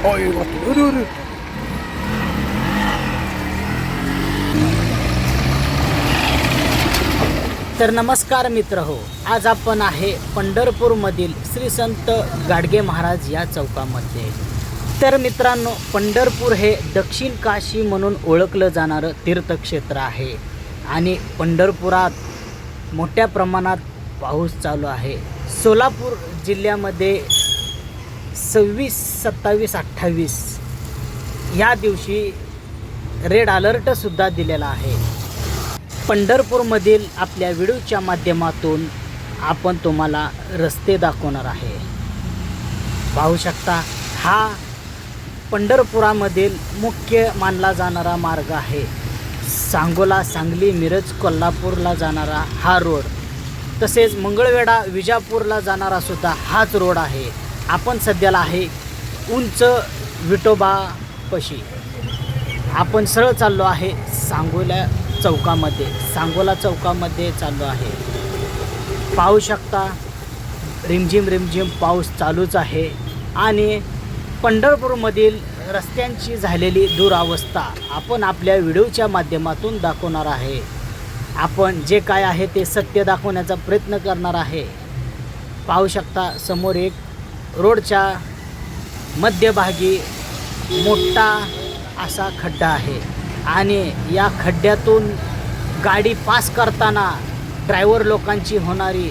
Oj, vad du, du, du. तर नमस्कार मित्र हो आज आपण आहे पंढरपूरमधील श्री संत गाडगे महाराज या चौकामध्ये तर मित्रांनो पंढरपूर हे दक्षिण काशी म्हणून ओळखलं जाणारं तीर्थक्षेत्र आहे आणि पंढरपुरात मोठ्या प्रमाणात पाऊस चालू आहे सोलापूर जिल्ह्यामध्ये सव्वीस सत्तावीस अठ्ठावीस. या दिवशी रेड अलर्टसुद्धा दिलेला आहे. पंढरपूरमधील आपल्या व्हिडिओच्या माध्यमातून आपण तुम्हाला रस्ते दाखवणार आहे. पाहू शकता हा पंढरपुरामधील मुख्य मानला जाणारा मार्ग आहे. सांगोला सांगली मिरज कोल्हापूरला जाणारा हा रोड. तसेच मंगळवेढा विजापूरला जाणारा सुद्धा हाच रोड आहे. आपण सध्याला आहे उंच विठोबापशी आपण सरळ चाललो आहे सांगोला चौकामध्ये. सांगोला चौकामध्ये चाललो आहे. पाहू शकता रिमझिम रिमझिम पाऊस चालूच आहे आणि पंढरपूरमधील रस्त्यांची झालेली दुरावस्था आपण आपल्या व्हिडिओच्या माध्यमातून दाखवणार आहे. आपण जे काय आहे ते सत्य दाखवण्याचा प्रयत्न करणार आहे. पाहू शकता समोर एक रोडच्या मध्यभागी मोठा असा खड्डा आहे. आणि या खड्ड्यातून गाडी पास करताना ड्रायव्हर लोकांची होणारी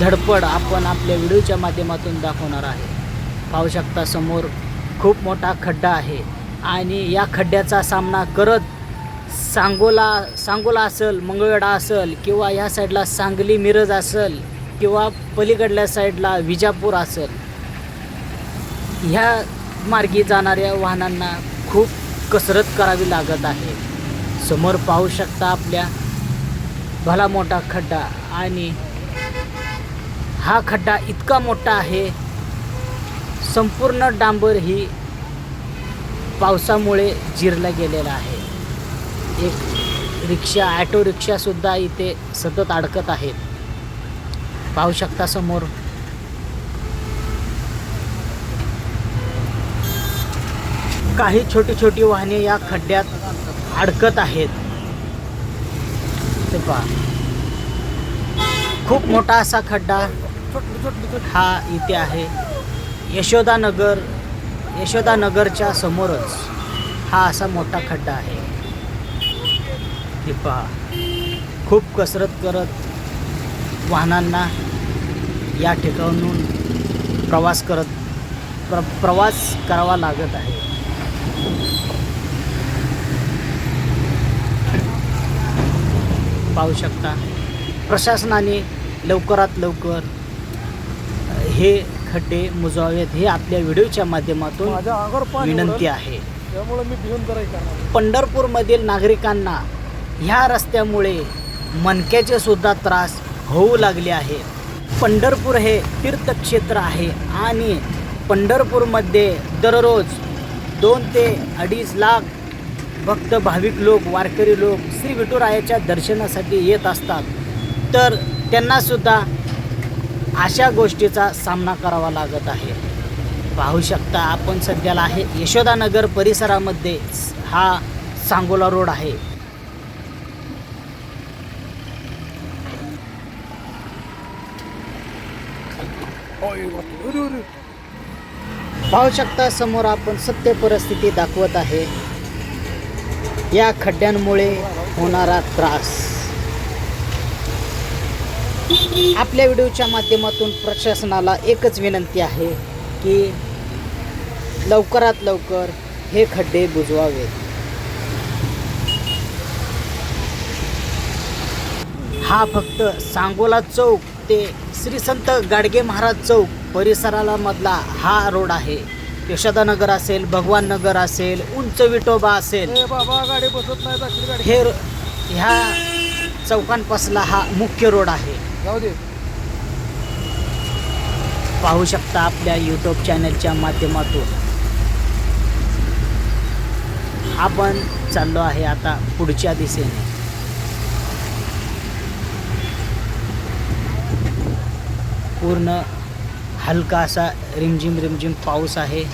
धडपड आपण आपल्या व्हिडिओच्या माध्यमातून दाखवणार आहे. पाहू शकता समोर खूप मोठा खड्डा आहे. आणि या खड्ड्याचा सामना करत सांगोला सांगोला असेल मंगळवेढा असेल किंवा या साईडला सांगली मिरज असेल किंवा पलीकडल्या साईडला विजापूर असेल ह्या मार्गी जाणाऱ्या वाहनांना खूप कसरत करावी लागत आहे. समोर पाहू शकता आपल्या भला मोठा खड्डा आणि हा खड्डा इतका मोठा आहे संपूर्ण डांबर ही पावसामुळे जिरला गेलेला आहे. एक रिक्षा ॲटो रिक्षासुद्धा इथे सतत अडकत आहेत. पाहू शकता समोर काही छोटी छोटी वाहने या खड्ड्यात अडकत आहेत. ते पहा. खूप मोठा असा खड्डा हा इथे आहे. यशोदानगर यशोदानगरच्या समोरच हा असा मोठा खड्डा आहे. हे पहा. खूप कसरत करत वाहनांना या ठिकाणून प्रवास करत प्र प्रवास करावा लागत आहे. पाहू शकता. प्रशासनाने लवकरात लवकर हे खड्डे मुजवावेत हे आपल्या व्हिडिओच्या माध्यमातून विनंती. आहे. पंढरपूरमधील नागरिकांना ह्या रस्त्यामुळे मणक्याचे सुद्धा त्रास होऊ लागले आहे पंढरपूर हे तीर्थक्षेत्र आहे आणि पंढरपूरमध्ये दररोज दोन ते अडीच लाख भक्त भाविक लोक वारकरी लोक श्री विठुरायाच्या दर्शनासाठी येत असतात. तर त्यांनासुद्धा अशा गोष्टीचा सामना करावा लागत आहे. पाहू शकता आपण सध्याला आहे यशोदानगर परिसरामध्ये हा सांगोला रोड आहे. Oj, vad du, du, du. पाहू शकता समोर आपण सत्य परिस्थिती दाखवत आहे. या खड्ड्यांमुळे होणारा त्रास. आपल्या व्हिडिओच्या माध्यमातून प्रशासनाला एकच विनंती आहे की लवकरात लवकर हे खड्डे बुजवावेत हा फक्त सांगोला चौक ते श्री संत गाडगे महाराज चौक परिसराला मधला हा रोड आहे. यशोदानगर असेल भगवान नगर असेल उंच विठोबा असेल. हे ह्या चौकांपासला हा मुख्य रोड आहे. पाहू शकता आपल्या यूट्यूब चॅनलच्या माध्यमातून. आपण चाललो आहे आता पुढच्या दिशेने. पूर्ण हलका असा रिमझिम रिमझिम पाऊस आहे.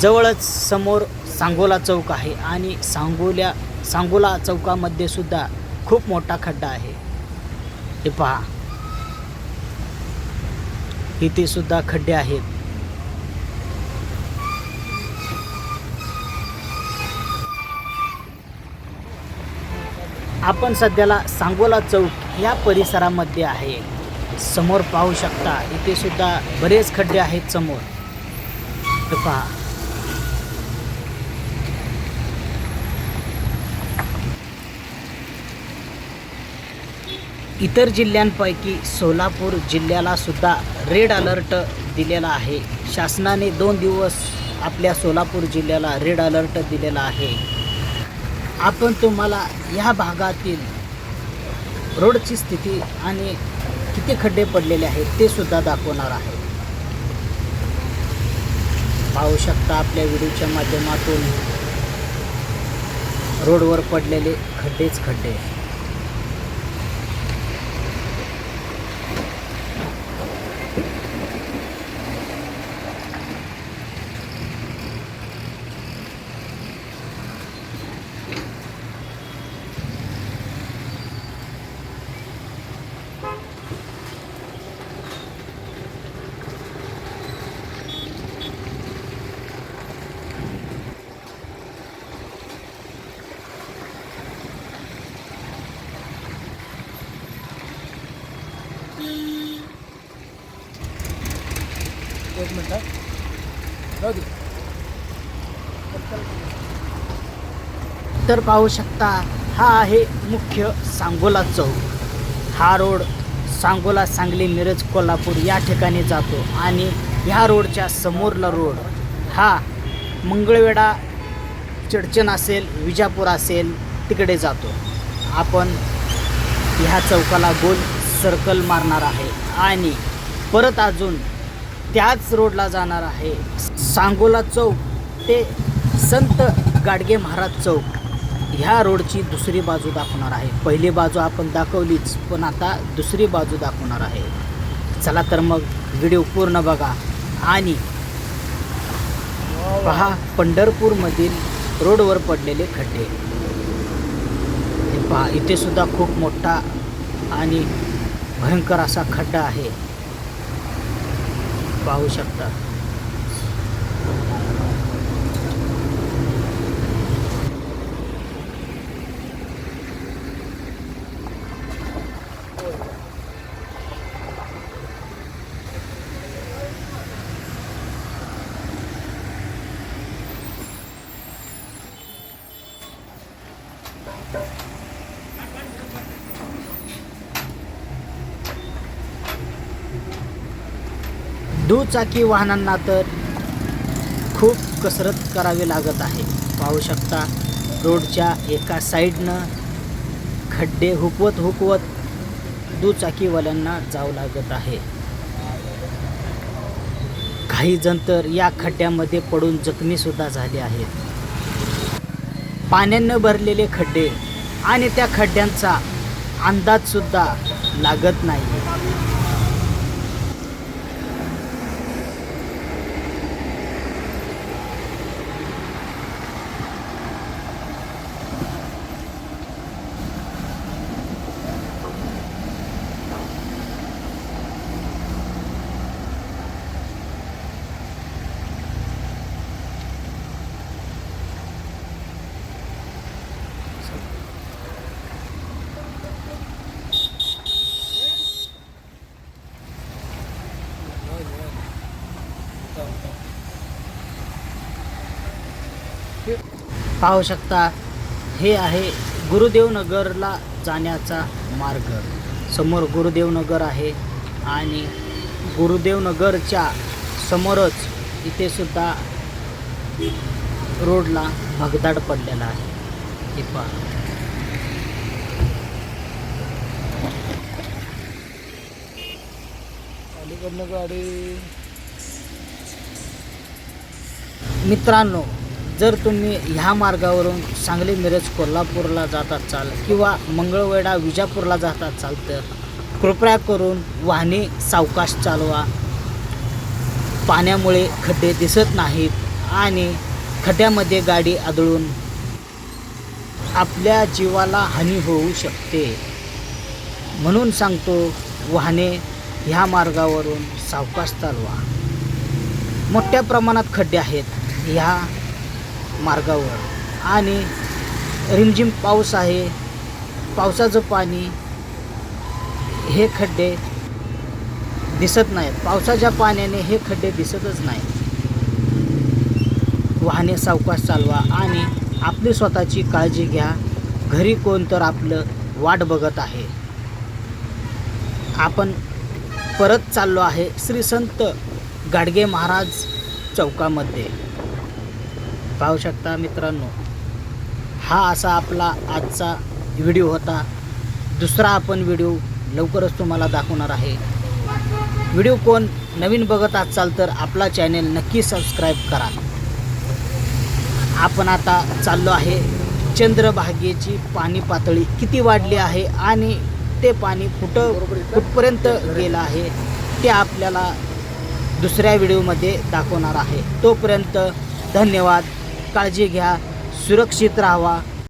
जवळच समोर सांगोला चौक आहे आणि सांगोल्या सांगोला चौकामध्ये सुद्धा खूप मोठा खड्डा आहे. हे पहा. इथे सुद्धा खड्डे आहेत. आपण सध्याला सांगोला चौक या परिसरामध्ये आहे. समोर पाहू शकता. इथे सुद्धा बरेच खड्डे आहेत समोर. हे पहा. इतर जिल्ह्यांपैकी सोलापूर जिल्ह्याला सुद्धा रेड अलर्ट दिलेला आहे. शासनाने दोन दिवस आपल्या सोलापूर जिल्ह्याला रेड अलर्ट दिलेला आहे. आपण तुम्हाला या भागातील रोडची स्थिती आणि किती खड्डे पडलेले आहेत ते सुद्धा दाखवणार आहे. पाहू शकता आपल्या व्हिडिओच्या माध्यमातून रोडवर पडलेले खड्डेच खड्डे. एक मिनटात जाऊ दे. तर पाहू शकता हा आहे मुख्य सांगोला चौक. हा रोड सांगोला सांगली मिरज कोल्हापूर या ठिकाणी जातो आणि ह्या रोडच्या समोरला रोड. हा मंगळवेढा चडचण असेल विजापूर असेल तिकडे जातो. आपण ह्या चौकाला गोल सर्कल मारणार आहे. आणि परत अजून त्याच रोडला जाणार आहे. सांगोला चौक ते संत गाडगे महाराज चौक ह्या रोडची दुसरी बाजू दाखवणार आहे. पहिली बाजू आपण दाखवलीच पण आता दुसरी बाजू दाखवणार आहे. चला तर मग व्हिडिओ पूर्ण बघा आणि पहा पंढरपूरमधील रोडवर पडलेले खड्डे. हे पहा इथे सुद्धा खूप मोठा आणि भयंकर असा खड्डा आहे. पाहू शकता. दुचाकी वाहनांना तर खूप कसरत करावी लागत आहे. पाहू शकता रोडच्या एका साईडनं खड्डे हुकवत हुकवत दुचाकीवाल्यांना जावं लागत आहे. काही जण तर या खड्ड्यामध्ये पडून जखमीसुद्धा झाले आहेत. पाण्यानं भरलेले खड्डे आणि त्या खड्ड्यांचा अंदाजसुद्धा लागत नाही. पाहू शकता हे आहे गुरुदेवनगरला जाण्याचा मार्ग. समोर गुरुदेवनगर आहे आणि गुरुदेवनगरच्या समोरच इथे सुद्धा रोडला भगदाड पडलेला आहे. हे पहा. अलीकडनं गाडी. मित्रांनो जर तुम्ही ह्या मार्गावरून सांगली मिरज कोल्हापूरला जात असाल किंवा मंगळवेढा विजापूरला जात असाल तर कृपया करून वाहने सावकाश चालवा. पाण्यामुळे खड्डे दिसत नाहीत आणि खड्ड्यामध्ये गाडी आदळून आपल्या जीवाला हानी होऊ शकते. म्हणून सांगतो वाहने ह्या मार्गावरून सावकाश चालवा. मोठ्या प्रमाणात खड्डे आहेत. ह्या मार्गावर. आणि रिमझिम पाऊस आहे. पावसाचं पाणी हे खड्डे दिसत नाहीत. पावसाच्या पाण्याने हे खड्डे दिसतच नाहीत. वाहने सावकाश चालवा आणि आपली स्वतःची काळजी घ्या. घरी कोण तर आपलं वाट बघत आहे. आपण परत चाललो आहे श्री संत गाडगे महाराज चौकामध्ये. पाहू शकता मित्रांनो. हा असा आपला आजचा व्हिडिओ होता. दुसरा आपण व्हिडिओ लवकरच तुम्हाला दाखवणार आहे. व्हिडिओ कोण नवीन बघत असाल तर आपला चॅनेल नक्की सबस्क्राईब करा. आपण आता चाललो आहे चंद्रभागेची पाणी पातळी किती वाढली आहे आणि ते पाणी कुठं कुठपर्यंत गेलं आहे ते आपल्याला दुसऱ्या व्हिडिओमध्ये दाखवणार आहे. तोपर्यंत धन्यवाद. काळजी घ्या सुरक्षित राहावा